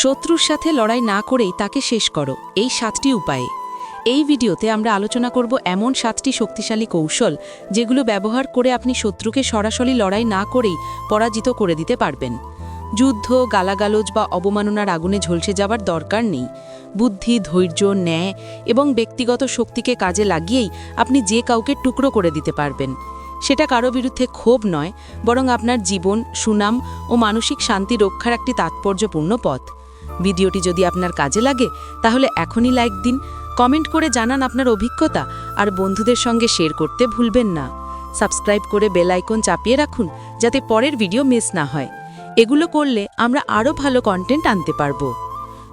শত্রুর সাথে লড়াই না করেই তাকে শেষ করো, এই সাতটি উপায়ে। এই ভিডিওতে আমরা আলোচনা করব এমন সাতটি শক্তিশালী কৌশল যেগুলো ব্যবহার করে আপনি শত্রুকে সরাসরি লড়াই না করেই পরাজিত করে দিতে পারবেন। যুদ্ধ, গালাগালোজ বা অবমাননার আগুনে ঝলসে যাবার দরকার নেই। বুদ্ধি, ধৈর্য, ন্যায় এবং ব্যক্তিগত শক্তিকে কাজে লাগিয়েই আপনি যে কাউকে টুকরো করে দিতে পারবেন। সেটা কারও বিরুদ্ধে ক্ষোভ নয়, বরং আপনার জীবন, সুনাম ও মানসিক শান্তি রক্ষার একটি তাৎপর্যপূর্ণ পথ। ভিডিওটি যদি আপনার কাজে লাগে, তাহলে এখনই লাইক দিন, কমেন্ট করে জানান আপনার অভিজ্ঞতা, আর বন্ধুদের সঙ্গে শেয়ার করতে ভুলবেন না। সাবস্ক্রাইব করে বেল আইকন চাপিয়ে রাখুন, যাতে পরের ভিডিও মিস না হয়। এগুলো করলে আমরা আরও ভালো কন্টেন্ট আনতে পারব।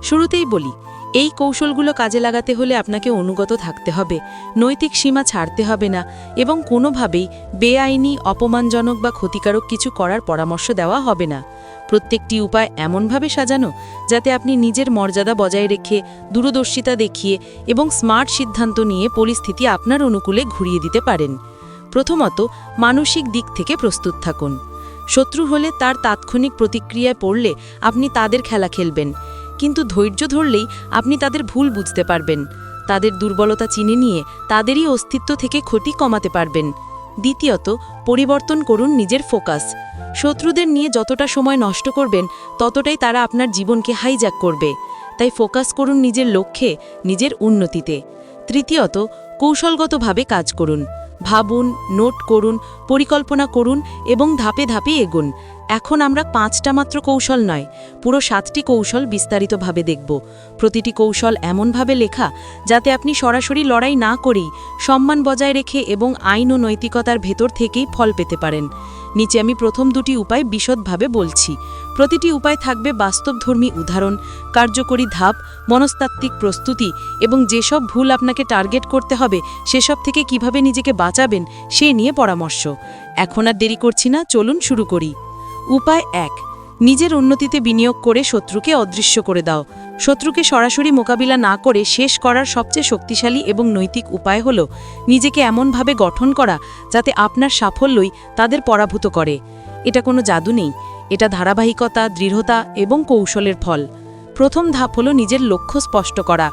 শুরুতেই বলি, এই কৌশলগুলো কাজে লাগাতে হলে আপনাকে অনুগত থাকতে হবে, নৈতিক সীমা ছাড়তে হবে না, এবং কোনোভাবেই বেআইনি, অপমানজনক বা ক্ষতিকারক কিছু করার পরামর্শ দেওয়া হবে না। প্রত্যেকটি উপায় এমনভাবে সাজানো যাতে আপনি নিজের মর্যাদা বজায় রেখে, দূরদর্শিতা দেখিয়ে এবং স্মার্ট সিদ্ধান্ত নিয়ে পরিস্থিতি আপনার অনুকূলে ঘুরিয়ে দিতে পারেন। প্রথমত, মানসিক দিক থেকে প্রস্তুত থাকুন। শত্রু হলে তার তাৎক্ষণিক প্রতিক্রিয়ায় পড়লে আপনি তাদের খেলা খেলবেন। কিন্তু ধৈর্য ধরলেই আপনি তাদের ভুল বুঝতে পারবেন। তাদের দুর্বলতা চিনে নিয়ে তাদেরই অস্তিত্ব থেকে ক্ষতি কমাতে পারবেন। দ্বিতীয়ত, পরিবর্তন করুন নিজের ফোকাস। শত্রুদের নিয়ে যতটা সময় নষ্ট করবেন, ততটাই তারা আপনার জীবনকে হাইজ্যাক করবে। তাই ফোকাস করুন নিজের লক্ষ্যে, নিজের উন্নতিতে। তৃতীয়ত, কৌশলগতভাবে কাজ করুন। ভাবুন, নোট করুন, পরিকল্পনা করুন এবং ধাপে ধাপে এগুন। এখন আমরা পাঁচটা মাত্র কৌশল নয়, পুরো সাতটি কৌশল বিস্তারিতভাবে দেখব। প্রতিটি কৌশল এমনভাবে লেখা যাতে আপনি সরাসরি লড়াই না করেই সম্মান বজায় রেখে এবং আইন ও নৈতিকতার ভেতর থেকেই ফল পেতে পারেন। নিচে আমি প্রথম দুটি উপায় বিশদভাবে বলছি। প্রতিটি উপায় থাকবে বাস্তবধর্মী উদাহরণ, কার্যকরী ধাপ, মনস্তাত্ত্বিক প্রস্তুতি এবং যেসব ভুল আপনাকে টার্গেট করতে হবে, সেসব থেকে কীভাবে নিজেকে বাঁচাবেন, সে নিয়ে পরামর্শ। এখন আর দেরি করছি না, চলুন শুরু করি। উপায় এক, নিজের উন্নতিতে বিনিয়োগ করে শত্রুকে অদৃশ্য করে দাও। শত্রুকে সরাসরি মোকাবিলা না করে শেষ করার সবচেয়ে শক্তিশালী এবং নৈতিক উপায় হল নিজেকে এমনভাবে গঠন করা যাতে আপনার সাফল্যই তাদের পরাভূত করে। এটা কোনো জাদু নেই, এটা ধারাবাহিকতা, দৃঢ়তা এবং কৌশলের ফল। প্রথম ধাপ হল নিজের লক্ষ্য স্পষ্ট করা।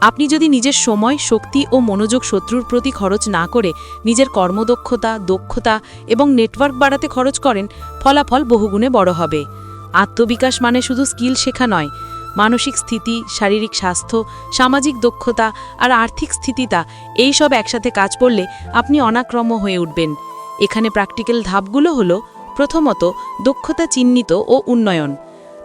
আপনি যদি নিজের সময়, শক্তি ও মনোযোগ শত্রুর প্রতি খরচ না করে নিজের কর্মদক্ষতা, দক্ষতা এবং নেটওয়ার্ক বাড়াতে খরচ করেন, ফলাফল বহুগুণে বড় হবে। আত্মবিকাশ মানে শুধু স্কিল শেখা নয়, মানসিক স্থিতি, শারীরিক স্বাস্থ্য, সামাজিক দক্ষতা আর আর্থিক স্থিতিতা, এই সব একসাথে কাজ করলে আপনি অনাক্রম্য হয়ে উঠবেন। এখানে প্র্যাকটিক্যাল ধাপগুলো হলো, প্রথমত দক্ষতা চিহ্নিত ও উন্নয়ন।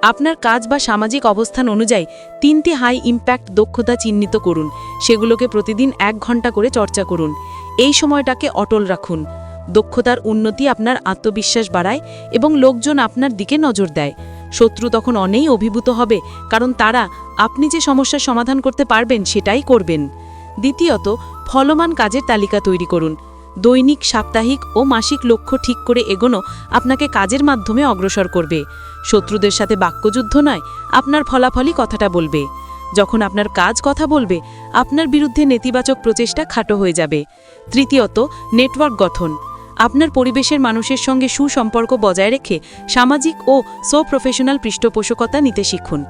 আপনার কাজ বা সামাজিক অবস্থান অনুযায়ী তিনটি হাই ইম্প্যাক্ট দক্ষতা চিহ্নিত করুন। সেগুলোকে প্রতিদিন এক ঘণ্টা করে চর্চা করুন। এই সময়টাকে অটল রাখুন। দক্ষতার উন্নতি আপনার আত্মবিশ্বাস বাড়ায় এবং লোকজন আপনার দিকে নজর দেয়। শত্রু তখন অনেই অভিভূত হবে, কারণ তারা আপনি যে সমস্যার সমাধান করতে পারবেন সেটাই করবেন। দ্বিতীয়ত, ফলমান কাজের তালিকা তৈরি করুন। দৈনিক, সাপ্তাহিক ও মাসিক লক্ষ্য ঠিক করে এগোনো আপনাকে কাজের মাধ্যমে অগ্রসর করবে। শত্রুদের সাথে বাক্যযুদ্ধ নয়, আপনার ফলাফলই কথাটা বলবে। যখন আপনার কাজ কথা বলবে, আপনার বিরুদ্ধে নেতিবাচক প্রচেষ্টা খাটো হয়ে যাবে। তৃতীয়ত, নেটওয়ার্ক গঠন। আপনার পরিবেশের মানুষের সঙ্গে সুসম্পর্ক বজায় রেখে সামাজিক ও সো প্রফেশনাল পৃষ্ঠপোষকতা নিতে শিখুন।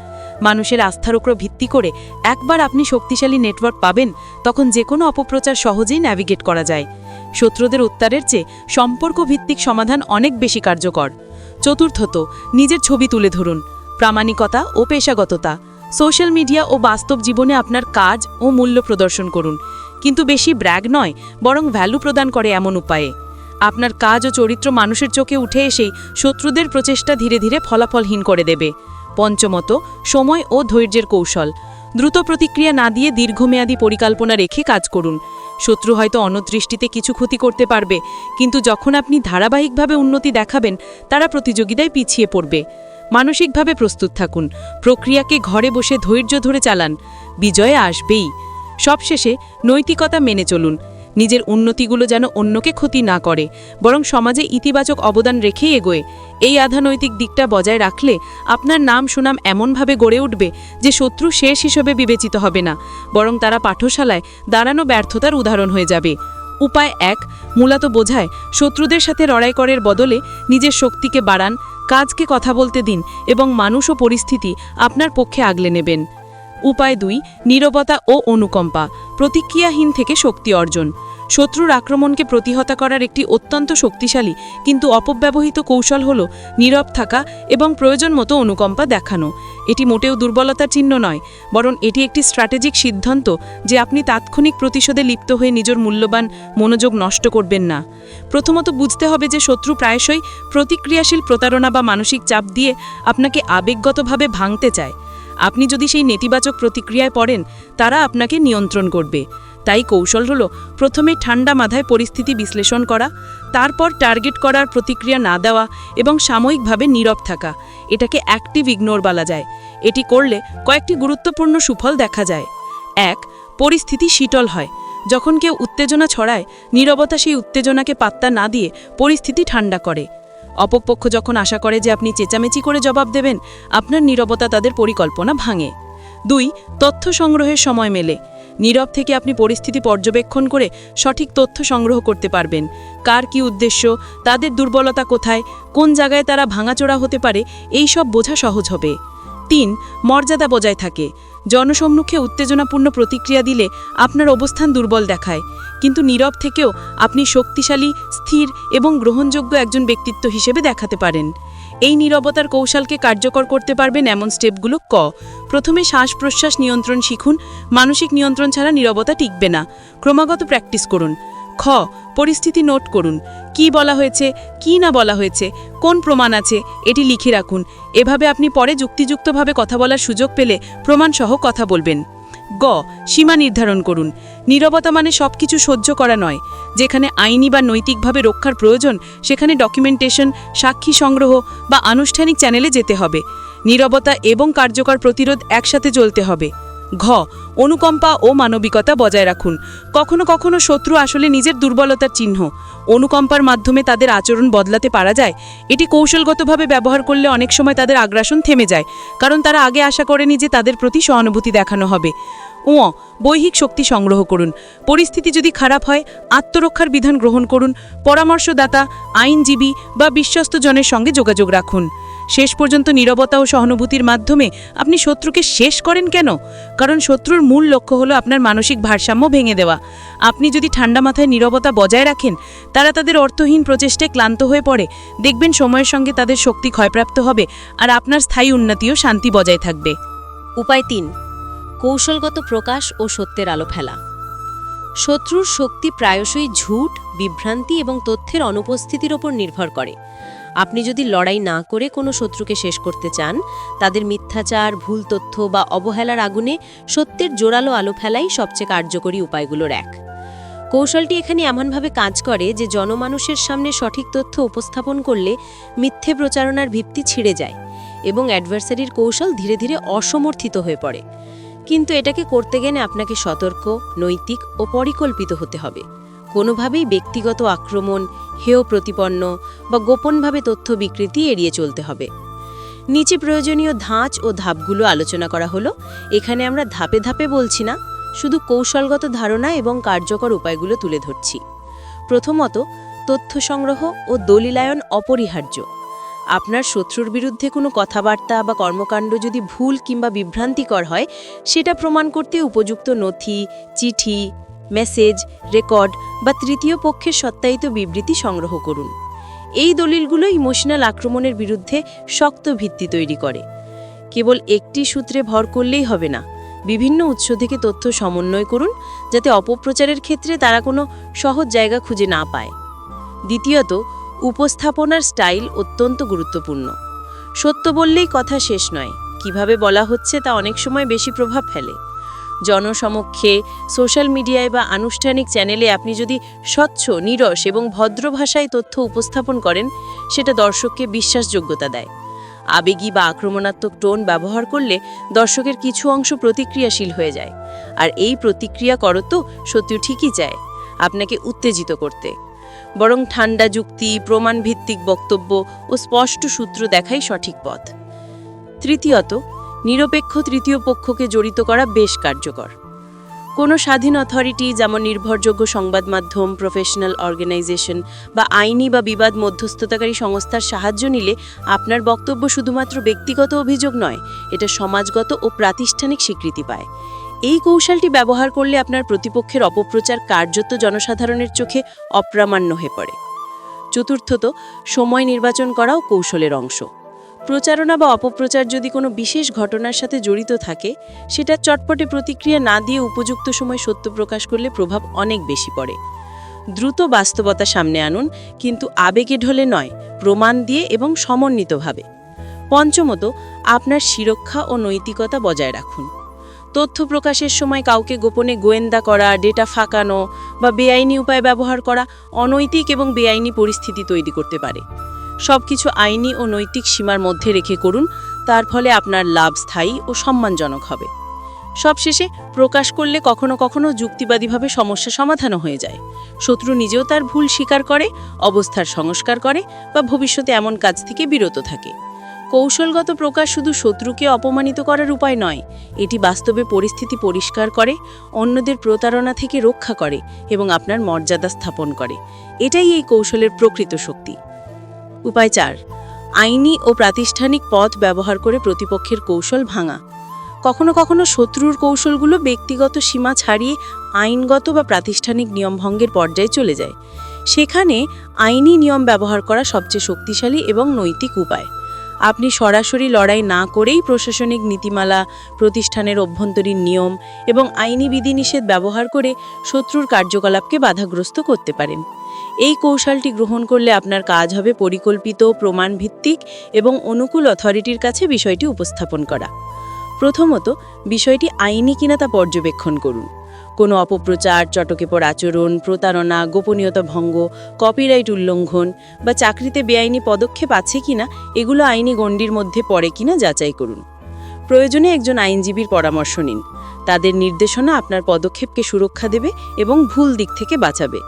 মানুষের আস্থার উপর ভিত্তি করে একবার আপনি শক্তিশালী নেটওয়ার্ক পাবেন, তখন যে কোনো অপপ্রচার সহজেই ন্যাভিগেট করা যায়। শত্রুদের উত্তারের চেয়ে সম্পর্ক ভিত্তিক সমাধান অনেক বেশি কার্যকর। চতুর্থত, নিজের ছবি তুলে ধরুন। প্রামাণিকতা ও পেশাগততা। সোশ্যাল মিডিয়া ও বাস্তব জীবনে আপনার কাজ ও মূল্য প্রদর্শন করুন। কিন্তু বেশি ব্র্যাগ নয়, বরং ভ্যালু প্রদান করে এমন উপায়ে। আপনার কাজ ও চরিত্র মানুষের চোখে উঠে এসেই শত্রুদের প্রচেষ্টা ধীরে ধীরে ফলাফলহীন করে দেবে। পঞ্চমত, সময় ও ধৈর্যের কৌশল। দ্রুত প্রতিক্রিয়া না দিয়ে দীর্ঘমেয়াদী পরিকল্পনা রেখে কাজ করুন। শত্রু হয়তো অনদৃষ্টিতে কিছু ক্ষতি করতে পারবে, কিন্তু যখন আপনি ধারাবাহিকভাবে উন্নতি দেখাবেন, তারা প্রতিযোগিতায় পিছিয়ে পড়বে। মানসিকভাবে প্রস্তুত থাকুন, প্রক্রিয়াকে ঘরে বসে ধৈর্য ধরে চালান, বিজয়ে আসবেই। সবশেষে নৈতিকতা মেনে চলুন নিজের উন্নতিগুলো যেন অন্যকে ক্ষতি না করে, বরং সমাজে ইতিবাচক অবদান রেখেই এগোয়। এই আধানৈতিক দিকটা বজায় রাখলে আপনার নাম সুনাম এমনভাবে গড়ে উঠবে যে শত্রু শেষ হিসেবে বিবেচিত হবে না, বরং তারা পাঠশালায় দাঁড়ানো ব্যর্থতার উদাহরণ হয়ে যাবে। উপায় এক, মূলত বোঝায় শত্রুদের সাথে লড়াই করার বদলে নিজের শক্তিকে বাড়ান, কাজকে কথা বলতে দিন এবং মানুষ ও পরিস্থিতি আপনার পক্ষে আগলে নেবেন। উপায় দুই, নীরবতা ও অনুকম্পা, প্রতিক্রিয়াহীন থেকে শক্তি অর্জন। শত্রুর আক্রমণকে প্রতিহতা করার একটি অত্যন্ত শক্তিশালী কিন্তু অপব্যবহৃত কৌশল হল নীরব থাকা এবং প্রয়োজন মতো অনুকম্পা দেখানো। এটি মোটেও দুর্বলতার চিহ্ন নয়, বরং এটি একটি স্ট্র্যাটেজিক সিদ্ধান্ত যে আপনি তাৎক্ষণিক প্রতিশোধে লিপ্ত হয়ে নিজের মূল্যবান মনোযোগ নষ্ট করবেন না। প্রথমত বুঝতে হবে যে শত্রু প্রায়শই প্রতিক্রিয়াশীল প্রতারণা বা মানসিক চাপ দিয়ে আপনাকে আবেগগতভাবে ভাঙতে চায়। আপনি যদি সেই নেতিবাচক প্রতিক্রিয়ায় পড়েন, তারা আপনাকে নিয়ন্ত্রণ করবে। তাই কৌশল হলো, প্রথমে ঠান্ডা মাথায় পরিস্থিতি বিশ্লেষণ করা, তারপর টার্গেট করার প্রতিক্রিয়া না দেওয়া এবং সাময়িকভাবে নীরব থাকা। এটাকে অ্যাক্টিভ ইগনোর বলা যায়। এটি করলে কয়েকটি গুরুত্বপূর্ণ সুফল দেখা যায়। এক, পরিস্থিতি শীতল হয়। যখন কেউ উত্তেজনা ছড়ায়, নীরবতা সেই উত্তেজনাকে পাত্তা না দিয়ে পরিস্থিতি ঠান্ডা করে। অপরপক্ষ যখন আশা করে যে আপনি চেঁচামেচি করে জবাব দেবেন, আপনার নীরবতা তাদের পরিকল্পনা ভাঙে। দুই, তথ্য সংগ্রহের সময় মেলে। নীরব থেকে আপনি পরিস্থিতি পর্যবেক্ষণ করে সঠিক তথ্য সংগ্রহ করতে পারবেন। কার কি উদ্দেশ্য, তাদের দুর্বলতা কোথায়, কোন জায়গায় তারা ভাঙাচোড়া হতে পারে, এই সব বোঝা সহজ হবে। তিন, মর্যাদা বজায় থাকে। জনসম্মুখে উত্তেজনাপূর্ণ প্রতিক্রিয়া দিলে আপনার অবস্থান দুর্বল দেখায়। কিন্তু নীরব থেকেও আপনি শক্তিশালী, স্থির এবং গ্রহণযোগ্য একজন ব্যক্তিত্ব হিসেবে দেখাতে পারেন। এই নীরবতার কৌশলকে কার্যকর করতে পারবেন এমন স্টেপগুলো ক। প্রথমে শ্বাস প্রশ্বাস নিয়ন্ত্রণ শিখুন। মানসিক নিয়ন্ত্রণ ছাড়া নীরবতা টিকবে না। ক্রমাগত প্র্যাকটিস করুন। খ, পরিস্থিতি নোট করুন। কি বলা হয়েছে, কি না বলা হয়েছে, কোন প্রমাণ আছে, এটি লিখে রাখুন। এভাবে আপনি পরে যুক্তিযুক্তভাবে কথা বলার সুযোগ পেলে প্রমাণসহ কথা বলবেন। গ, সীমা নির্ধারণ করুন। নীরবতা মানে সব কিছু সহ্য করা নয়। যেখানে আইনি বা নৈতিকভাবে রক্ষার প্রয়োজন, সেখানে ডকুমেন্টেশন সাক্ষী সংগ্রহ বা আনুষ্ঠানিক চ্যানেলে যেতে হবে। নীরবতা এবং কার্যকর প্রতিরোধ একসাথে চলতে হবে। ঘ, অনুকম্পা ও মানবিকতা বজায় রাখুন। কখনো কখনো শত্রু আসলে নিজের দুর্বলতার চিহ্ন। অনুকম্পার মাধ্যমে তাদের আচরণ বদলাতে পারা যায়। এটি কৌশলগতভাবে ব্যবহার করলে অনেক সময় তাদের আগ্রাসন থেমে যায়, কারণ তারা আগে আশা করেনি যে তাদের প্রতি সহানুভূতি দেখানো হবে। ও বৈহিক শক্তি সংগ্রহ করুন। পরিস্থিতি যদি খারাপ হয়, আত্মরক্ষার বিধান গ্রহণ করুন। পরামর্শদাতা, আইনজীবী বা বিশ্বস্ত জনের সঙ্গে যোগাযোগ রাখুন। শেষ পর্যন্ত নীরবতা ও সহানুভূতির মাধ্যমে আপনি শত্রুকে শেষ করেন কেন? কারণ শত্রুর মূল লক্ষ্য হলো আপনার মানসিক ভারসাম্য ভেঙে দেওয়া। আপনি যদি ঠান্ডা মাথায় নীরবতা বজায় রাখেন, তারা তাদের অর্থহীন প্রচেষ্টায় ক্লান্ত হয়ে পড়ে। দেখবেন সময়ের সঙ্গে তাদের শক্তি ক্ষয়প্রাপ্ত হবে আর আপনার স্থায়ী উন্নতি ও শান্তি বজায় থাকবে। উপায় তিন, কৌশলগত প্রকাশ ও সত্যের আলো ফেলা। শত্রুর শক্তি প্রায়শই ঝুট, বিভ্রান্তি এবং তথ্যের অনুপস্থিতির ওপর নির্ভর করে। আপনি যদি লড়াই না করে কোনো শত্রুকে শেষ করতে চান, তাদের মিথ্যাচার, ভুল তথ্য বা অবহেলার আগুনে সত্যের জোরালো আলো ফেলাই সবচেয়ে কার্যকরী উপায়গুলোর এক। কৌশলটি এখানে এমনভাবে কাজ করে যে জনমানুষের সামনে সঠিক তথ্য উপস্থাপন করলে মিথ্যে প্রচারণার ভিত্তি ছিঁড়ে যায় এবং অ্যাডভার্সারির কৌশল ধীরে ধীরে অসমর্থিত হয়ে পড়ে। কিন্তু এটাকে করতে গেলে আপনাকে সতর্ক, নৈতিক ও পরিকল্পিত হতে হবে। কোনোভাবেই ব্যক্তিগত আক্রমণ, হেয় প্রতিপন্ন বা গোপনভাবে তথ্য বিকৃতি এড়িয়ে চলতে হবে। নিচে প্রয়োজনীয় ধাঁচ ও ধাপগুলো আলোচনা করা হলো। এখানে আমরা ধাপে ধাপে বলছি না, শুধু কৌশলগত ধারণা এবং কার্যকর উপায়গুলো তুলে ধরছি। প্রথমত, তথ্য সংগ্রহ ও দলিলায়ন অপরিহার্য। আপনার শত্রুর বিরুদ্ধে কোনো কথাবার্তা বা কর্মকাণ্ড যদি ভুল কিংবা বিভ্রান্তিকর হয়, সেটা প্রমাণ করতে উপযুক্ত নথি, চিঠি মেসেজ, রেকর্ড বা তৃতীয় পক্ষের সত্যায়িত বিবৃতি সংগ্রহ করুন। এই দলিলগুলো ইমোশনাল আক্রমণের বিরুদ্ধে শক্ত ভিত্তি তৈরি করে। কেবল একটি সূত্রে ভর করলেই হবে না। বিভিন্ন উৎস থেকে তথ্য সমন্বয় করুন, যাতে অপপ্রচারের ক্ষেত্রে তারা কোনো সহজ জায়গা খুঁজে না পায়। দ্বিতীয়ত, উপস্থাপনার স্টাইল অত্যন্ত গুরুত্বপূর্ণ। সত্য বললেই কথা শেষ নয়। কীভাবে বলা হচ্ছে তা অনেক সময় বেশি প্রভাব ফেলে। জনসমক্ষে, সোশ্যাল মিডিয়ায় বা আনুষ্ঠানিক চ্যানেলে আপনি যদি স্বচ্ছ, নিরস এবং ভদ্র ভাষায় তথ্য উপস্থাপন করেন, সেটা দর্শককে বিশ্বাসযোগ্যতা দেয়। আবেগী বা আক্রমণাত্মক টোন ব্যবহার করলে দর্শকের কিছু অংশ প্রতিক্রিয়াশীল হয়ে যায়। আর এই প্রতিক্রিয়া করতো সত্যি ঠিকই চায়, আপনাকে উত্তেজিত করতে। বরং ঠান্ডা যুক্তি, প্রমাণভিত্তিক বক্তব্য ও স্পষ্ট সূত্র দেখাই সঠিক পথ। তৃতীয়ত নিরপেক্ষ তৃতীয় পক্ষকে জড়িত করা বেশ কার্যকর। কোনো স্বাধীন অথরিটি যেমন নির্ভরযোগ্য সংবাদ মাধ্যম প্রফেশনাল অর্গানাইজেশন বা আইনি বা বিবাদ মধ্যস্থতাকারী সংস্থার সাহায্য নিলে আপনার বক্তব্য শুধুমাত্র ব্যক্তিগত অভিযোগ নয়, এটা সমাজগত ও প্রাতিষ্ঠানিক স্বীকৃতি পায়। এই কৌশলটি ব্যবহার করলে আপনার প্রতিপক্ষের অপপ্রচার কার্যত জনসাধারণের চোখে অপ্রামাণ্য হয়ে পড়ে। চতুর্থত, সময় নির্বাচন করাও কৌশলের অংশ। প্রচারণা বা অপপ্রচার যদি কোনো বিশেষ ঘটনার সাথে জড়িত থাকে, সেটা চটপটে প্রতিক্রিয়া না দিয়ে উপযুক্ত সময় সত্য প্রকাশ করলে প্রভাব অনেক বেশি পড়ে। দ্রুত বাস্তবতা সামনে আনুন, কিন্তু আবেগে ঢলে নয়, প্রমাণ দিয়ে এবং সমন্বিতভাবে। পঞ্চমত, আপনার সুরক্ষা ও নৈতিকতা বজায় রাখুন। তথ্য প্রকাশের সময় কাউকে গোপনে গোয়েন্দা করা, ডেটা ফাঁকানো বা বেআইনি উপায় ব্যবহার করা অনৈতিক এবং বেআইনি পরিস্থিতি তৈরি করতে পারে। সবকিছু আইনি ও নৈতিক সীমার মধ্যে রেখে করুন, তার ফলে আপনার লাভ স্থায়ী ও সম্মানজনক হবে। সবশেষে, প্রকাশ করলে কখনো কখনো যুক্তিবাদীভাবে সমস্যা সমাধানও হয়ে যায়। শত্রু নিজেও তার ভুল স্বীকার করে, অবস্থার সংস্কার করে বা ভবিষ্যতে এমন কাজ থেকে বিরত থাকে। কৌশলগত প্রকাশ শুধু শত্রুকে অপমানিত করার উপায় নয়, এটি বাস্তবে পরিস্থিতি পরিষ্কার করে, অন্যদের প্রতারণা থেকে রক্ষা করে এবং আপনার মর্যাদা স্থাপন করে। এটাই এই কৌশলের প্রকৃত শক্তি। উপায় চার। আইনি ও প্রাতিষ্ঠানিক পথ ব্যবহার করে প্রতিপক্ষের কৌশল ভাঙা। কখনো কখনো শত্রুর কৌশলগুলো ব্যক্তিগত সীমা ছাড়িয়ে আইনগত বা প্রাতিষ্ঠানিক নিয়মভঙ্গের পর্যায়ে চলে যায়। সেখানে আইনি নিয়ম ব্যবহার করা সবচেয়ে শক্তিশালী এবং নৈতিক উপায়। আপনি সরাসরি লড়াই না করেই প্রশাসনিক নীতিমালা, প্রতিষ্ঠানের অভ্যন্তরীণ নিয়ম এবং আইনি বিধিনিষেধ ব্যবহার করে শত্রুর কার্যকলাপকে বাধাগ্রস্ত করতে পারেন। এই কৌশলটি গ্রহণ করলে আপনার কাজ হবে পরিকল্পিত, প্রমাণভিত্তিক এবং অনুকূল অথরিটির কাছে বিষয়টি উপস্থাপন করা। প্রথমত, বিষয়টি আইনি কিনা তা পর্যবেক্ষণ করুন। কোনো অপপ্রচার চটকেপর আচরণ, প্রতারণা, গোপনীয়তা ভঙ্গ কপিরাইট উল্লঙ্ঘন বা চাকরিতে বেআইনি পদক্ষেপ আছে কিনা, এগুলো আইনি গণ্ডির মধ্যে পড়ে কিনা যাচাই করুন। প্রয়োজনে একজন আইনজীবীর পরামর্শ নিন। তাদের নির্দেশনা আপনার পদক্ষেপকে সুরক্ষা দেবে এবং ভুল দিক থেকে বাঁচাবে।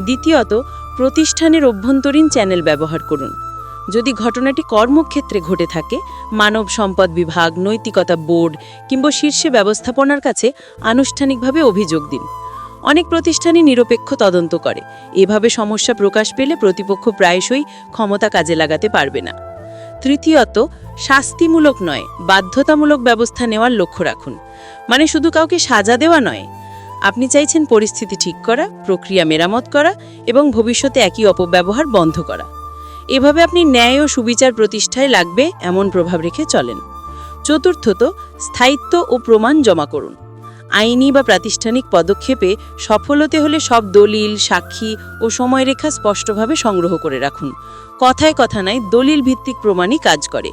দ্বিতীয়ত, প্রতিষ্ঠানের অভ্যন্তরীণ চ্যানেল ব্যবহার করুন। যদি ঘটনাটি কর্মক্ষেত্রে ঘটে থাকে, মানব সম্পদ বিভাগ, নৈতিকতা বোর্ড কিংবা শীর্ষে ব্যবস্থাপনার কাছে আনুষ্ঠানিকভাবে অভিযোগ দিন। অনেক প্রতিষ্ঠানই নিরপেক্ষ তদন্ত করে। এভাবে সমস্যা প্রকাশ পেলে প্রতিপক্ষ প্রায়শই ক্ষমতা কাজে লাগাতে পারবে না। তৃতীয়ত, শাস্তিমূলক নয়, বাধ্যতামূলক ব্যবস্থা নেওয়ার লক্ষ্য রাখুন। মানে শুধু কাউকে সাজা দেওয়া নয়। আপনি চাইছেন পরিস্থিতি ঠিক করা, প্রক্রিয়া মেরামত করা এবং ভবিষ্যতে একই অপব্যবহার বন্ধ করা। এভাবে আপনি ন্যায় ও সুবিচার প্রতিষ্ঠায় লাগবে এমন প্রভাব রেখে চলেন। চতুর্থত, স্থায়িত্ব ও প্রমাণ জমা করুন। আইনি বা প্রাতিষ্ঠানিক পদক্ষেপে সফল হতে হলে সব দলিল, সাক্ষী ও সময়রেখা স্পষ্টভাবে সংগ্রহ করে রাখুন। কথায় কথা নাই দলিল ভিত্তিক প্রমাণই কাজ করে।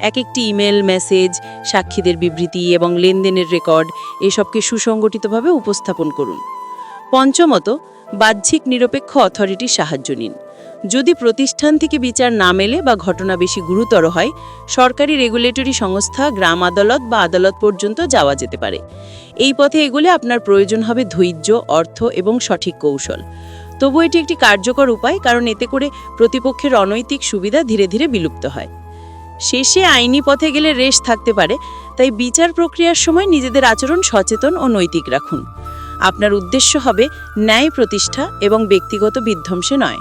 এক একটি ইমেল, মেসেজ, সাক্ষীদের বিবৃতি এবং লেনদেনের রেকর্ড এসবকে সুসংগঠিতভাবে উপস্থাপন করুন। পঞ্চমত, বাহ্যিক নিরপেক্ষ অথরিটির সাহায্য নিন। যদি প্রতিষ্ঠান থেকে বিচার না মেলে বা ঘটনা বেশি গুরুতর হয়, সরকারি রেগুলেটরি সংস্থা, গ্রাম আদালত বা আদালত পর্যন্ত যাওয়া যেতে পারে। এই পথে এগুলে আপনার প্রয়োজন হবে ধৈর্য, অর্থ এবং সঠিক কৌশল। তবু এটি একটি কার্যকর উপায়, কারণ এতে করে প্রতিপক্ষের অনৈতিক সুবিধা ধীরে ধীরে বিলুপ্ত হয়। শেষে আইনি পথে গেলে রেশ থাকতে পারে, তাই বিচার প্রক্রিয়ার সময় নিজেদের আচরণ সচেতন ও নৈতিক রাখুন। আপনার উদ্দেশ্য হবে ন্যায় প্রতিষ্ঠা এবং ব্যক্তিগত বিধ্বংসে নয়।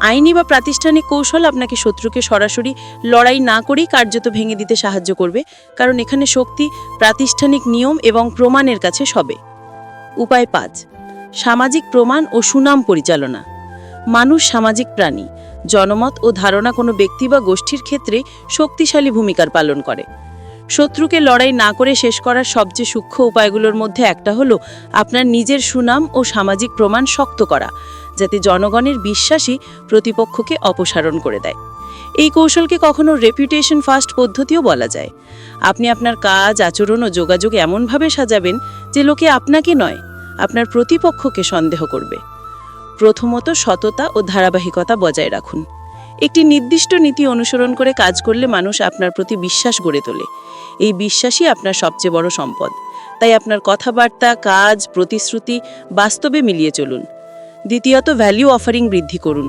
আইনি বা প্রাতিষ্ঠানিক কৌশল আপনাকে শত্রুকে সরাসরি লড়াই না করেই কার্যত ভেঙে দিতে সাহায্য করবে, কারণ এখানে শক্তি, প্রাতিষ্ঠানিক নিয়ম এবং প্রমাণের কাছে সবে। উপায় পাঁচ, সামাজিক প্রমাণ ও সুনাম পরিচালনা। মানুষ সামাজিক প্রাণী, জনমত ও ধারণা কোনো ব্যক্তি বা গোষ্ঠীর ক্ষেত্রে শক্তিশালী ভূমিকার পালন করে। শত্রুকে লড়াই না করে শেষ করার সবচেয়ে সূক্ষ্ম উপায়গুলোর মধ্যে একটা হলো আপনার নিজের সুনাম ও সামাজিক প্রমাণ শক্ত করা। যাতে জনগণের বিশ্বাসই প্রতিপক্ষকে অপসারণ করে দেয়। এই কৌশলকে কখনো রেপুটেশন ফার্স্ট পদ্ধতিও বলা যায়। আপনি আপনার কাজ, আচরণ ও যোগাযোগ এমনভাবে সাজাবেন যে লোকে আপনাকে নয়, আপনার প্রতিপক্ষকে সন্দেহ করবে। প্রথমত সততা ও ধারাবাহিকতা বজায় রাখুন। একটি নির্দিষ্ট নীতি অনুসরণ করে কাজ করলে মানুষ আপনার প্রতি বিশ্বাস গড়ে তোলে। এই বিশ্বাসই আপনার সবচেয়ে বড় সম্পদ। তাই আপনার কথাবার্তা, কাজ, প্রতিশ্রুতি বাস্তবে মিলিয়ে চলুন। দ্বিতীয়ত ভ্যালু অফারিং বৃদ্ধি করুন।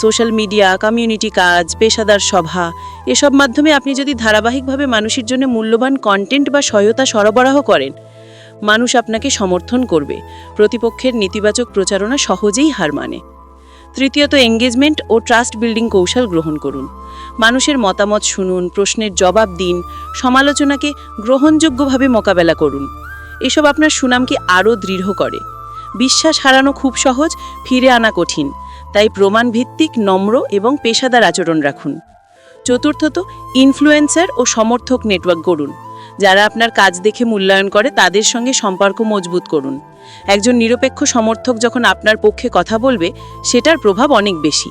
সোশ্যাল মিডিয়া কমিউনিটি কাজ, পেশাদার সভা, এসব মাধ্যমে আপনি যদি ধারাবাহিকভাবে মানুষের জন্য মূল্যবান কন্টেন্ট বা সহায়তা সরবরাহ করেন, মানুষ আপনাকে সমর্থন করবে। প্রতিপক্ষের নেতিবাচক প্রচারণা সহজেই হার মানে। তৃতীয়ত এঙ্গেজমেন্ট ও ট্রাস্ট বিল্ডিং কৌশল গ্রহণ করুন। মানুষের মতামত শুনুন, প্রশ্নের জবাব দিন, সমালোচনাকে গ্রহণযোগ্যভাবে মোকাবেলা করুন। এসব আপনার সুনামকে আরও দৃঢ় করে। বিশ্বাস হারানো খুব সহজ, ফিরে আনা কঠিন। তাই প্রমাণ ভিত্তিক নম্র এবং পেশাদার আচরণ রাখুন। চতুর্থত ইনফ্লুয়েন্সার ও সমর্থক নেটওয়ার্ক গড়ুন। যারা আপনার কাজ দেখে মূল্যায়ন করে, তাদের সঙ্গে সম্পর্ক মজবুত করুন। একজন নিরপেক্ষ সমর্থক যখন আপনার পক্ষে কথা বলবে, সেটার প্রভাব অনেক বেশি।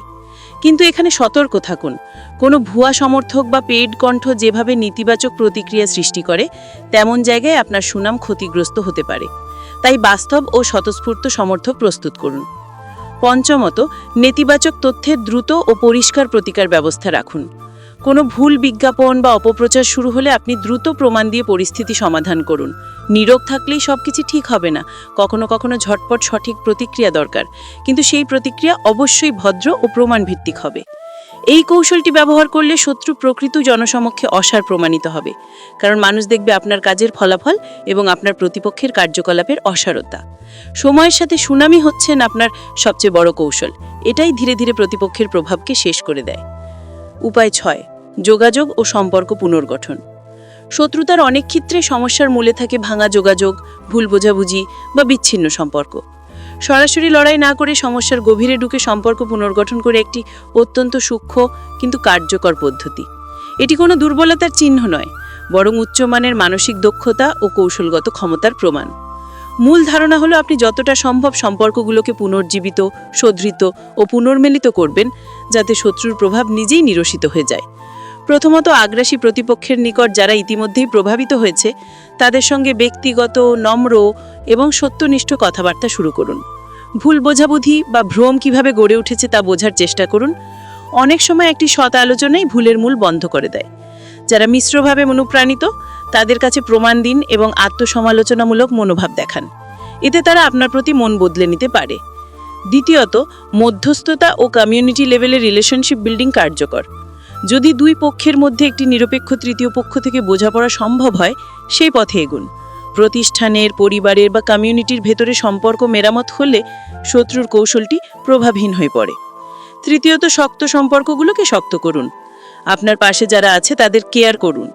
কিন্তু এখানে সতর্ক থাকুন। কোনো ভুয়া সমর্থক বা পেইড কণ্ঠ যেভাবে নেতিবাচক প্রতিক্রিয়া সৃষ্টি করে, তেমন জায়গায় আপনার সুনাম ক্ষতিগ্রস্ত হতে পারে। তাই বাস্তব ও স্বতঃস্ফূর্ত সমর্থক প্রস্তুত করুন। পঞ্চমত, নেতিবাচক তথ্যের দ্রুত ও পরিষ্কার প্রতিকার ব্যবস্থা রাখুন। কোনো ভুল বিজ্ঞাপন বা অপপ্রচার শুরু হলে আপনি দ্রুত প্রমাণ দিয়ে পরিস্থিতি সমাধান করুন। নীরব থাকলেই সব কিছু ঠিক হবে না। কখনো কখনো ঝটপট সঠিক প্রতিক্রিয়া দরকার। কিন্তু সেই প্রতিক্রিয়া অবশ্যই ভদ্র ও প্রমাণ ভিত্তিক হবে। এই কৌশলটি ব্যবহার করলে শত্রু প্রকৃত জনসমক্ষে অসার প্রমাণিত হবে। কারণ মানুষ দেখবে আপনার কাজের ফলাফল এবং আপনার প্রতিপক্ষের কার্যকলাপের অসারতা। সময়ের সাথে সুনামি হচ্ছেন আপনার সবচেয়ে বড় কৌশল। এটাই ধীরে ধীরে প্রতিপক্ষের প্রভাবকে শেষ করে দেয়। উপায় ছয়, যোগাযোগ ও সম্পর্ক পুনর্গঠন। শত্রুতার অনেক ক্ষেত্রে সমস্যার মূলে থাকে ভাঙা যোগাযোগ, ভুল বোঝাবুঝি বা বিচ্ছিন্ন সম্পর্ক। সরাসরি লড়াই না করে সমস্যার গভীরে ঢুকে সম্পর্ক পুনর্গঠন করে একটি অত্যন্ত সূক্ষ্ম কিন্তু কার্যকর পদ্ধতি। এটি কোনো দুর্বলতার চিহ্ন নয়, বরং উচ্চমানের মানসিক দক্ষতা ও কৌশলগত ক্ষমতার প্রমাণ। মূল ধারণা হলো আপনি যতটা সম্ভব সম্পর্কগুলোকে পুনর্জীবিত, সদৃত ও পুনর্মিলিত করবেন, যাতে শত্রুর প্রভাব নিজেই নিরসিত হয়ে যায়। প্রথমত আগ্রাসী প্রতিপক্ষের নিকট যারা ইতিমধ্যেই প্রভাবিত হয়েছে, তাদের সঙ্গে ব্যক্তিগত, নম্র এবং সত্যনিষ্ঠ কথাবার্তা শুরু করুন। ভুল বোঝাবুঝি বা ভ্রম কীভাবে গড়ে উঠেছে তা বোঝার চেষ্টা করুন। অনেক সময় একটি সৎ আলোচনাই ভুলের মূল বন্ধ করে দেয়। যারা মিশ্রভাবে অনুপ্রাণিত, তাদের কাছে প্রমাণ দিন এবং আত্মসমালোচনামূলক মনোভাব দেখান। এতে তারা আপনার প্রতি মন বদলে নিতে পারে। দ্বিতীয়ত, মধ্যস্থতা ও কমিউনিটি লেভেলে রিলেশনশিপ বিল্ডিং কার্যকর। যদি দুই পক্ষের মধ্যে একটি নিরপেক্ষ তৃতীয় পক্ষ থেকে বোঝাপড়া সম্ভব হয়, সেই পথে এগুন। প্রতিষ্ঠানের, পরিবারের বা কমিউনিটির ভেতরে সম্পর্ক মেরামত হলে শত্রুর কৌশলটি প্রভাবহীন হয়ে পড়ে। তৃতীয়ত, শক্ত সম্পর্কগুলোকে শক্ত করুন। আপনার পাশে যারা আছে, তাদের কেয়ার করুন।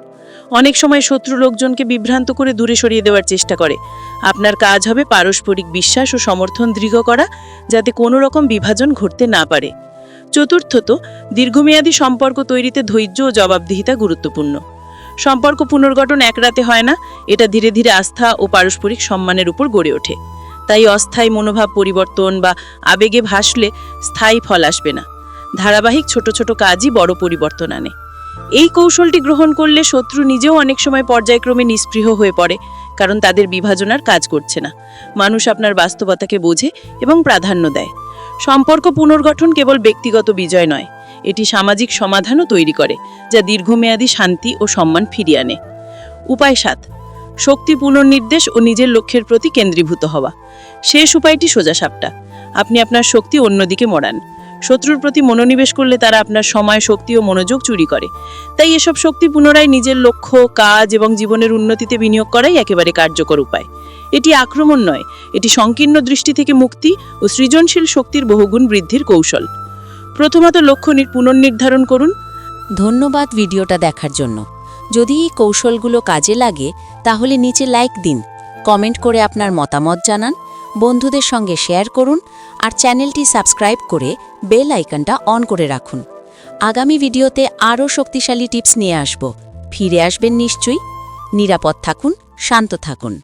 অনেক সময় শত্রু লোকজনকে বিভ্রান্ত করে দূরে সরিয়ে দেওয়ার চেষ্টা করে। আপনার কাজ হবে পারস্পরিক বিশ্বাস ও সমর্থন দৃঢ় করা, যাতে কোনো রকম বিভাজন ঘটতে না পারে। চতুর্থত, দীর্ঘমেয়াদী সম্পর্ক তৈরিতে ধৈর্য ও জবাবদিহিতা গুরুত্বপূর্ণ। সম্পর্ক পুনর্গঠন এক রাতে হয় না, এটা ধীরে ধীরে আস্থা ও পারস্পরিক সম্মানের উপর গড়ে ওঠে। তাই অস্থায়ী মনোভাব পরিবর্তন বা আবেগে ভাসলে স্থায়ী ফল আসবে না। ধারাবাহিক ছোট ছোট কাজই বড় পরিবর্তন আনে। এই কৌশলটি গ্রহণ করলে শত্রু নিজেও অনেক সময় পর্যায়ক্রমে নিস্পৃহ হয়ে পড়ে, কারণ তাদের বিভাজনার কাজ করছে না। মানুষ আপনার বাস্তবতাকে বোঝে এবং প্রাধান্য দেয়। সম্পর্ক পুনর্গঠন কেবল ব্যক্তিগত বিজয় নয়, এটি সামাজিক সমাধানও তৈরি করে, যা দীর্ঘমেয়াদী শান্তি ও সম্মান ফিরিয়ে আনে। উপায় সাত, শক্তি পুনর্নির্দেশ ও নিজের লক্ষ্যের প্রতি কেন্দ্রীভূত হওয়া। শেষ উপায়টি সোজা সাপটা। আপনি আপনার শক্তি অন্যদিকে মোড়ান। শত্রুর প্রতি মনোনিবেশ করলে তারা আপনার সময়, শক্তি ও মনোযোগ চুরি করে। তাই এসব শক্তি পুনরায় নিজের লক্ষ্য, কাজ এবং জীবনের উন্নতিতে বিনিয়োগ করাই একেবারে কার্যকর উপায়। এটি আক্রমণ নয়, এটি সংকীর্ণ দৃষ্টি থেকে মুক্তি ও সৃজনশীল শক্তির বহুগুণ বৃদ্ধির কৌশল। প্রথমত লক্ষ্য পুনর্নির্ধারণ করুন। ধন্যবাদ ভিডিওটা দেখার জন্য। যদি এই কৌশলগুলো কাজে লাগে, তাহলে নিচে লাইক দিন। কমেন্ট করে আপনার মতামত জানান। বন্ধুদের সঙ্গে শেয়ার করুন আর চ্যানেলটি সাবস্ক্রাইব করে বেল আইকনটা অন করে রাখুন। আগামী ভিডিওতে আরও শক্তিশালী টিপস নিয়ে আসব। ফিরে আসবেন নিশ্চয়ই। নিরাপদ থাকুন, শান্ত থাকুন।